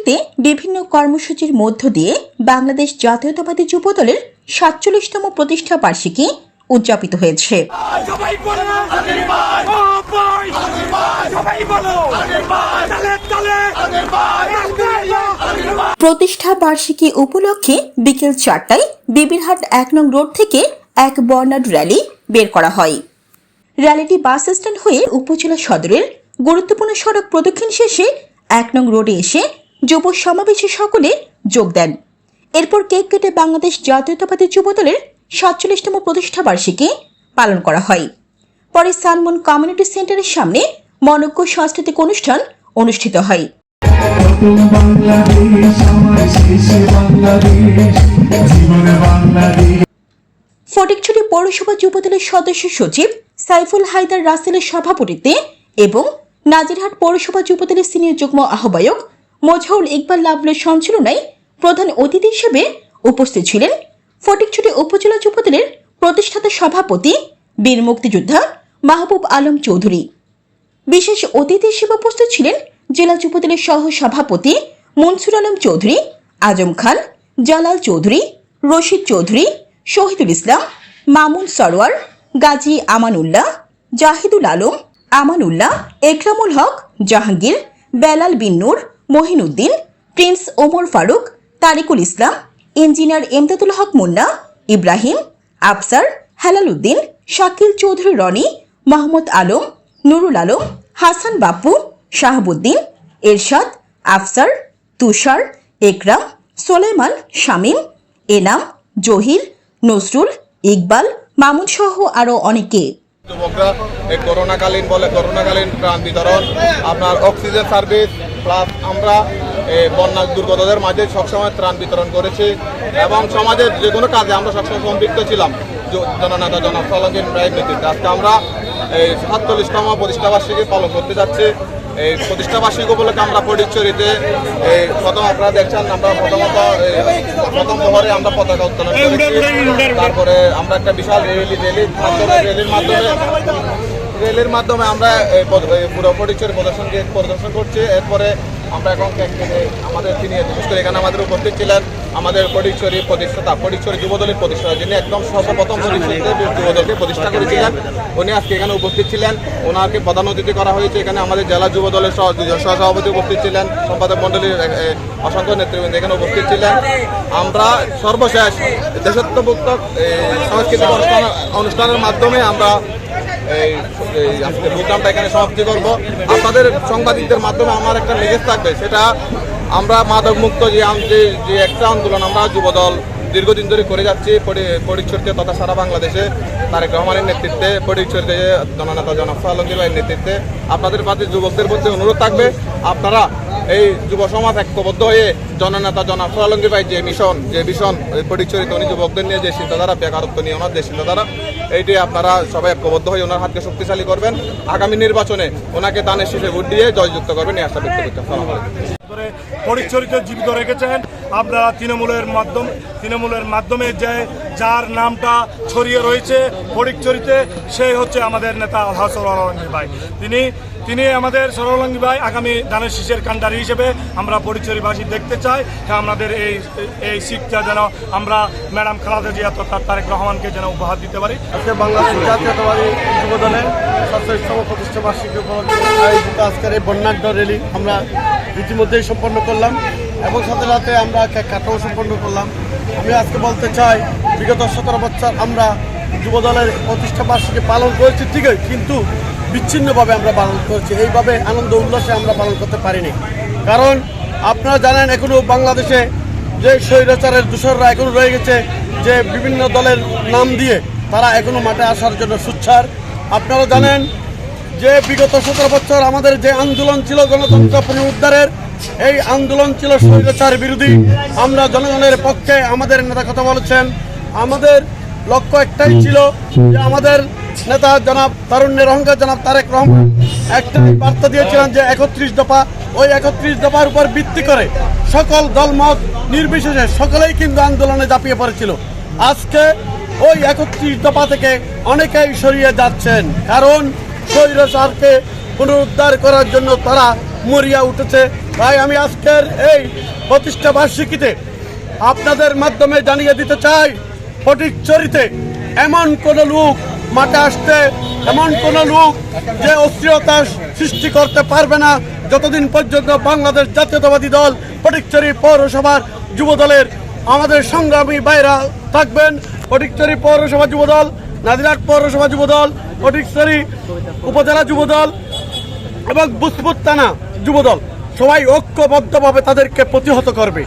ফটিকছড়িতে বিভিন্ন কর্মসূচির মধ্য দিয়ে বাংলাদেশ জাতীয়তাবাদী যুব দলের সাতচল্লিশতম প্রতিষ্ঠা বার্ষিকী উদযাপিত হয়েছে। প্রতিষ্ঠা বার্ষিকী উপলক্ষে বিকেল চারটায় বিবিরহাট এক নং রোড থেকে এক বর্ণাঢ্য র্যালি বের করা হয়। র্যালিটি বাস স্ট্যান্ড হয়ে উপজেলা সদরের গুরুত্বপূর্ণ সড়ক প্রদক্ষিণ শেষে এক নং রোডে এসে যুব সমাবেশে সকলে যোগ দেন। এরপর কেক কেটে বাংলাদেশ জাতীয়তাবাদী যুব দলের সাতচল্লিশতম প্রতিষ্ঠা বার্ষিকী পালন করা হয়। পরে সালমন কমিউনিটি সেন্টারের সামনে মনজ্ঞ সাংস্কৃতিক অনুষ্ঠান অনুষ্ঠিত হয়। ফটিকছড়ি পৌরসভা যুবদলের সদস্য সচিব সাইফুল হায়দার রাসেলের সভাপতিত্বে এবং নাজিরহাট পৌরসভা যুবদলের সিনিয়র যুগ্ম আহ্বায়ক মজহাউল ইকবাল লাভলের সঞ্চালনায় প্রধান অতিথি হিসেবে উপস্থিত ছিলেন। ফটিকছড়ি উপজেলা যুবদলের প্রতিষ্ঠাতা সভাপতি, বীর মুক্তিযোদ্ধা মাহবুব আলম চৌধুরী। বিশেষ অতিথি হিসেবে উপস্থিত ছিলেন জেলা যুবদলের সহ সভাপতি মনসুর আলম চৌধুরী, আজম খান, জালাল চৌধুরী, রশিদ চৌধুরী, শহীদুল ইসলাম, মামুন সরোয়ার, গাজী আমানুল্লাহ, জাহিদুল আলম, আমানুল্লাহ, একরামুল হক, জাহাঙ্গীর, বেলাল বিন্নুর মহিনুদ্দিন, প্রিন্স ওমর ফারুক, তারিকুল ইসলাম, ইঞ্জিনিয়ার এমদাদুল হক মুন্না, ইব্রাহিম, আফসার হেলাল উদ্দিন শাকিল চৌধুরী রনি মোহাম্মদ আলম, নুরুল আলম, হাসান বাপ্পু, শাহাবুদ্দিন, এরশাদ, আফসার, তুষার, একরাম সোলেমান শামীম, এনাম, জহির নজরুল ইকবাল, মামুন সহ আরও অনেকে। যুবকরা, এই করোনাকালীন বলে, করোনাকালীন ত্রাণ বিতরণ আপনার অক্সিজেন সার্ভিস প্লাস আমরা বন্যা দুর্গতদের মাঝে সবসময় ত্রাণ বিতরণ করেছি এবং সমাজের যে কোনো কাজে আমরা সবসময় সম্পৃক্ত ছিলাম। জননেতা জনাব রায়ের নেতৃত্বে। আজকে আমরা এই সাতচল্লিশতম প্রতিষ্ঠাবার্ষিকী পালন করতে যাচ্ছি। এই প্রতিষ্ঠাবার্ষিকী উপলক্ষে আমরা পরিচরিতে এই প্রথম আপনারা দেখছেন আমরা প্রথমত প্রথম প্রহরে আমরা পতাকা উত্তোলন করেছি। তারপরে আমরা একটা বিশাল রেলি রেলি রেলির মাধ্যমে রেলের মাধ্যমে আমরা পুরো পরিচয় প্রদর্শন প্রদর্শন করছি। এরপরে আমরা এখন আমাদের তিনি বিশেষ করে এখানে আমাদের উপস্থিত ছিলেন আমাদের পরিচয় প্রতিষ্ঠাতা, পরিচয় যুবদলের প্রতিষ্ঠাতা, যিনি একদম সর্বপ্রথম যুবদলকে প্রতিষ্ঠা করেছিলেন। উনি আজকে এখানে উপস্থিত ছিলেন। ওনাকে প্রধান অতিথি করা হয়েছে। এখানে আমাদের জেলা যুবদলের সহসভাপতি উপস্থিত ছিলেন। সম্পাদক মণ্ডলীর অসংখ্য নেতৃবৃন্দ এখানে উপস্থিত ছিলেন। আমরা সর্বশেষ দেশত্বভুক্ত সাংস্কৃতিক অনুষ্ঠান অনুষ্ঠানের মাধ্যমে আমরা এই আজকে প্রোগ্রামটা এখানে সমাপ্তি করব। আপনাদের সাংবাদিকদের মাধ্যমে আমার একটা মেসেজ থাকবে, সেটা আমরা মাদক মুক্ত যে যে একটা আন্দোলন আমরা যুবদল দীর্ঘদিন ধরে করে যাচ্ছি পরিচর্যা তথা সারা বাংলাদেশে তারেক রহমানের নেতৃত্বে পরিচর্যা জননেতা জনাব আলমগীর ভাইয়ের নেতৃত্বে। আপনাদের পাশে যুবকদের প্রতি অনুরোধ থাকবে, আপনারা এই যুব সমাজ ঐক্যবদ্ধ হয়ে জননেতা জনাব আলমগীর ভাই যে মিশন, যে ভীষণ পরিচরিত উনি যুবকদের নিয়ে, যে চিন্তাধারা বেকারত্ব নিয়ে ওনার যে চিন্তাধারা এইটি আপনারা সবাই ঐক্যবদ্ধ হয়ে ওনার হাতকে শক্তিশালী করবেন। আগামী নির্বাচনে ওনাকে দানের শীষে ভোট দিয়ে জয়যুক্ত করবেন এই আশা ব্যক্ত করতে পরিচরিত জীবিত রেখেছেন। আপনারা তৃণমূলের মাধ্যম, তৃণমূলের মাধ্যমে যে যার নামটা ছড়িয়ে রয়েছে পরিচরিতে সেই হচ্ছে আমাদের নেতা আলহাজ সরলাঙ্গি ভাই। তিনি তিনি আমাদের সরলাঙ্গি ভাই, আগামী ধানের শীষের কান্ডারি হিসেবে আমরা পরিচয়বাসী দেখতে চাই। আমাদের এই এই সিটটা যেন আমরা ম্যাডাম খালাদা জিয়া তথা তারেক রহমানকে যেন উপহার দিতে পারি। আজকে বাংলাদেশ জাতীয়তাবাদী যুব দলের প্রতিষ্ঠা আজকের এই বন্যাঢ্য র্যালি আমরা ইতিমধ্যেই সম্পন্ন করলাম। এবং সাথে সাথে আমরা কাটাও সম্পন্ন করলাম। আমি আজকে বলতে চাই, বিগত সতেরো বছর আমরা যুবদলের প্রতিষ্ঠা বার্ষিকী পালন করেছি ঠিকই, কিন্তু বিচ্ছিন্নভাবে আমরা পালন করছি। এইভাবে আনন্দ উল্লাসে আমরা পালন করতে পারিনি। কারণ আপনারা জানেন এখনও বাংলাদেশে যে স্বৈরাচারের দূষররা এখনও রয়ে গেছে, যে বিভিন্ন দলের নাম দিয়ে তারা এখনও মাঠে আসার জন্য সুচ্ছার। আপনারা জানেন যে বিগত সতেরো বছর আমাদের যে আন্দোলন ছিল গণতন্ত্র পুনরুদ্ধারের এই আন্দোলন ছিল স্বৈরাচার বিরোধী। আমরা জনগণের পক্ষে আমাদের নেতা কথা বলেছেন। আমাদের লক্ষ্য একটাই ছিল যে আমাদের নেতা জনাব তারুণ্যের অহংকার জনাব তারেক রহমান একটাই বার্তা দিয়েছিলেন যে একত্রিশ দফা ওই একত্রিশ দফার উপর ভিত্তি করে সকল দলমত নির্বিশেষে সকলেই কিন্তু আন্দোলনে ঝাঁপিয়ে পড়েছিল। আজকে ওই একত্রিশ দফা থেকে অনেকেই সরিয়ে যাচ্ছেন। কারণ স্বৈরাচারকে পুনরুদ্ধার করার জন্য তারা মরিয়া উঠেছে। তাই আমি আজকের এই প্রতিষ্ঠা বার্ষিকীতে আপনাদের মাধ্যমে জানিয়ে দিতে চাই ফটিকচুরিতে এমন কোন লোক মাঠে আসতে, এমন কোন লোক যে অস্থিরতা সৃষ্টি করতে পারবে না। যতদিন পর্যন্ত বাংলাদেশ জাতীয়তাবাদী দল ফটিকচুরি পৌরসভার যুব দলের আমাদের সংগ্রামী বাইরা থাকবেন ফটিকচুরি পৌরসভা যুবদল নাদিরাট পৌরসভা যুবদল ফটিকচুরি উপজেলা যুবদল এবং বুসপুর টানা যুবদল সবাই ঐক্যবদ্ধভাবে তাদেরকে প্রতিহত করবে।